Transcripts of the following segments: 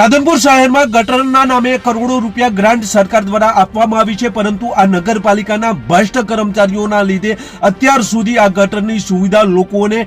રાધનપુર શહેરમાં ગટરના નામે કરોડો રૂપિયા ગ્રાન્ટ સરકાર દ્વારા આપવામાં આવી છે, પરંતુ આ નગરપાલિકાના ભ્રષ્ટ કર્મચારીઓના લીધે અત્યાર સુધી આ ગટરની સુવિધા લોકોને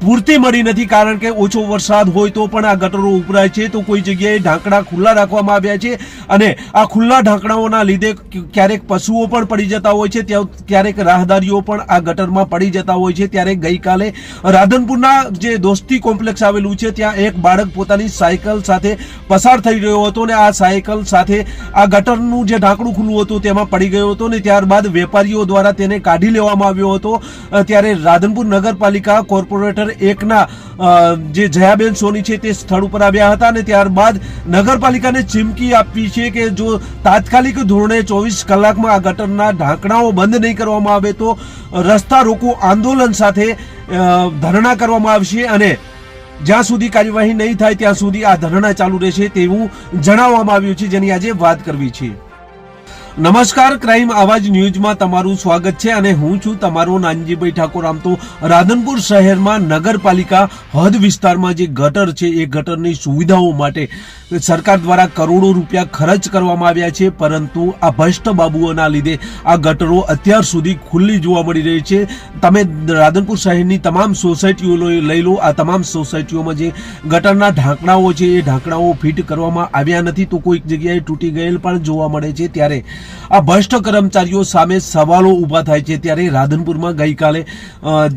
પૂરતી મળી નથી, કારણ કે ઓછો વરસાદ હોય તો પણ આ ગટરો ઉભરાય છે. તો કોઈ જગ્યાએ ઢાંકણા ખુલ્લા રાખવામાં આવ્યા છે અને આ ખુલ્લા ઢાંકણાઓના લીધે ક્યારેક પશુઓ પણ પડી જતા હોય છે, ત્યાં, ક્યારેક રાહદારીઓ પણ આ ગટરમાં પડી જતા હોય છે. ત્યારે ગઈકાલે રાધનપુરના જે દોસ્તી કોમ્પ્લેક્સ આવેલું છે, ત્યાં એક બાળક પોતાની સાયકલ સાથે પસાર થઈ રહ્યો હતો ને આ સાયકલ સાથે આ ગટરનું જે ઢાંકણું ખુલ્લું હતું તેમાં પડી ગયો હતો ને ત્યારબાદ વેપારીઓ દ્વારા તેને કાઢી લેવામાં આવ્યો હતો. ત્યારે રાધનપુર નગરપાલિકા કોર્પોરેટર એકના જે જયાબેન સોની છે તે સ્થળ ઉપર આવ્યા હતા અને ત્યારબાદ નગરપાલિકાને ચીમકી આપી છે કે જો તાત્કાલિક ધોરણે ચોવીસ કલાકમાં આ ગટરના ઢાંકણાઓ બંધ નહીં કરવામાં આવે તો રસ્તા રોકો આંદોલન સાથે ધરણા કરવામાં આવશે અને જ્યાં સુધી કાર્યવાહી નહીં થાય, ત્યાં સુધી આ ધરણા ચાલુ રહેશે તેવું જણાવવામાં આવ્યું છે, જેની આજે વાત કરવી છે. નમસ્કાર, ક્રાઇમ આવાજ ન્યૂઝમાં તમારું સ્વાગત છે અને હું છું તમારો નાનજીભાઈ ઠાકોર. આમ તો રાધનપુર શહેરમાં નગરપાલિકા હદ વિસ્તારમાં જે ગટર છે, એ ગટરની સુવિધાઓ માટે સરકાર દ્વારા કરોડો રૂપિયા ખર્ચ કરવામાં આવ્યા છે, પરંતુ આ ભ્રષ્ટ બાબુઓના લીધે આ ગટરો અત્યાર સુધી ખુલ્લી જોવા મળી રહી છે. તમે રાધનપુર શહેરની તમામ સોસાયટીઓ લઈ લો, આ તમામ સોસાયટીઓમાં જે ગટરના ઢાંકણાઓ છે, એ ઢાંકણાઓ ફિટ કરવામાં આવ્યા નથી, તો કોઈક જગ્યાએ તૂટી ગયેલ પણ જોવા મળે છે. ત્યારે આ ભ્રષ્ટ કર્મચારીઓ સામે સવાલો ઊભા થાય છે. ત્યારે રાધનપુરમાં ગઈકાલે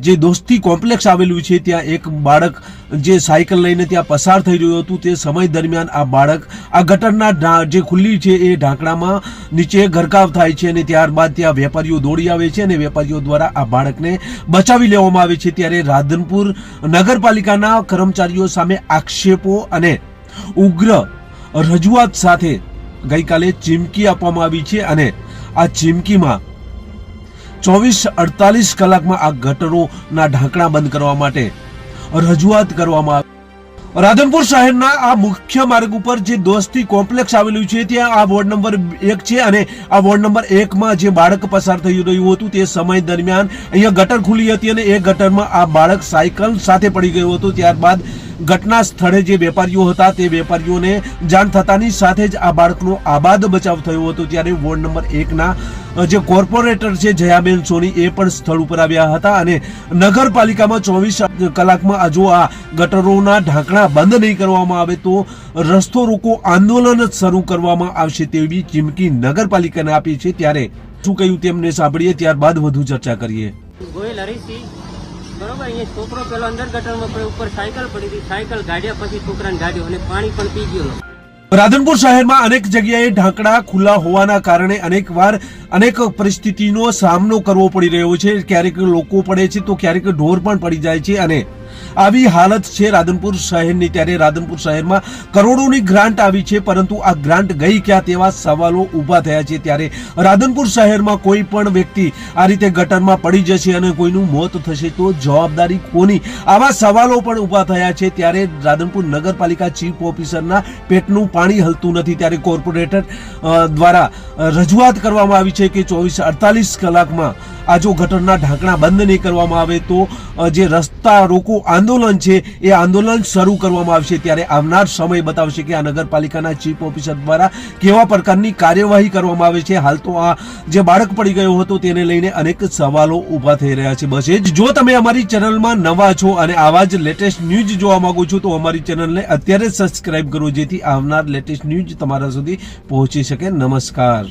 જે દોસ્તી કોમ્પ્લેક્સ આવેલું છે, ત્યાં એક બાળક જે સાયકલ લઈને ત્યાં પસાર થઈ રહ્યું હતું. તે સમય દરમિયાન આ બાળક, આ ગટરના જે ખુલ્લી છે, એ ઢાંકણામાં નીચે ગરકાવ થાય છે અને ત્યારબાદ ત્યાં વેપારીઓ દોડી આવે છે અને વેપારીઓ દ્વારા આ બાળકને બચાવી લેવામાં આવે છે. ત્યારે રાધનપુર નગરપાલિકાના કર્મચારીઓ સામે આક્ષેપો અને ઉગ્ર રજૂઆત સાથે ગઈકાલે ચીમકી આપવામાં આવી છે અને આ ચીમકીમાં ચોવીસ અડતાલીસ કલાકમાં આ ગટરોના ઢાંકણા બંધ કરવા માટે રજૂઆત કરવામાં આવી. રાધનપુર શહેરના આ મુખ્ય માર્ગ ઉપર જે દોસ્તી કોમ્પ્લેક્સ આવેલું છે, ત્યાં આ વોર્ડ નંબર એક છે અને આ વોર્ડ નંબર એકમાં જે બાળક પસાર થઈ રહ્યું હતું તે સમય દરમિયાન અહીંયા ગટર ખુલી હતી અને એ ગટરમાં આ બાળક સાયકલ સાથે પડી ગયું હતું. ત્યારબાદ ઘટના સ્થળે જે વેપારીઓ હતા તે વેપારીઓને જાણ થતાની સાથે જ આ બાળકનો આબાદ બચાવ થયો હતો. ત્યારે વોર્ડ નંબર એકના જે કોર્પોરેટર છે જયાબેન સોની, એ પણ સ્થળ ઉપર આવ્યા હતા અને નગરપાલિકામાં ચોવીસ કલાકમાં જો આ ગટરોના ઢાંકણા બંધ નહીં કરવામાં આવે તો રસ્તો રોકો આંદોલન જ શરૂ કરવામાં આવશે તેવી ચીમકી નગરપાલિકાને આપી છે. ત્યારે શું કહ્યું તેમને સાંભળીએ, ત્યારબાદ વધુ ચર્ચા કરીએ. ગોયલ હરીશથી અહીંયા છોકરો પેલો અંદર ગટરમાં ઉપર સાયકલ પડી હતી. સાયકલ ગાડ્યા પછી છોકરાને ગાડ્યો અને પાણી પણ પી ગયો રાધનપુર શહેરમાં અનેક જગ્યાએ ઢાંકણા ખુલ્લા હોવાના કારણે અનેક વાર અનેક પરિસ્થિતિનો સામનો કરવો પડી રહ્યો છે. ક્યારેક લોકો પડે છે તો ક્યારેક ઢોર પણ પડી જાય છે અને આવી હાલત છે રાધનપુર શહેરની, ત્યારે રાધનપુર શહેરમાં કરોડોની ગ્રાન્ટ આવી છે, પરંતુ આ ગ્રાન્ટ ગઈ ક્યાં તેવા સવાલો ઊભા થયા છે. ત્યારે રાધનપુર શહેરમાં કોઈ પણ વ્યક્તિ આ રીતે ગટરમાં પડી જશે અને કોઈનું મોત થશે તો જવાબદારી કોની? આવા સવાલો પણ ઊભા થયા છે. ત્યારે રાધનપુર નગરપાલિકા ચીફ ઓફિસરના પેટનું પાણી હલતું નથી. ત્યારે કોર્પોરેટર દ્વારા રજૂઆત કરવામાં આવી છે કે ચોવીસ અડતાલીસ કલાકમાં આ જો ગટરના ઢાંકણા બંધ નહીં કરવામાં આવે તો જે રસ્તા રોકો આંદોલન છે, એ આંદોલન શરૂ કરવામાં આવશે ત્યારે આવનાર સમય બતાવશે કે આ નગરપાલિકાના ચીફ ઓફિસર દ્વારા કેવા પ્રકારની કાર્યવાહી કરવામાં આવે છે. હાલ તો આ જે બાળક પડી ગયો હતો તેને લઈને અનેક સવાલો ઊભા થઈ રહ્યા છે. બસ એ જ તમે અમારી ચેનલમાં નવા છો અને આવા જ લેટેસ્ટ ન્યૂઝ જોવા માંગો છો, તો અમારી ચેનલને અત્યારે સબસ્ક્રાઇબ કરો, જેથી આવનાર લેટેસ્ટ ન્યૂઝ તમારા સુધી પહોંચી શકે. નમસ્કાર.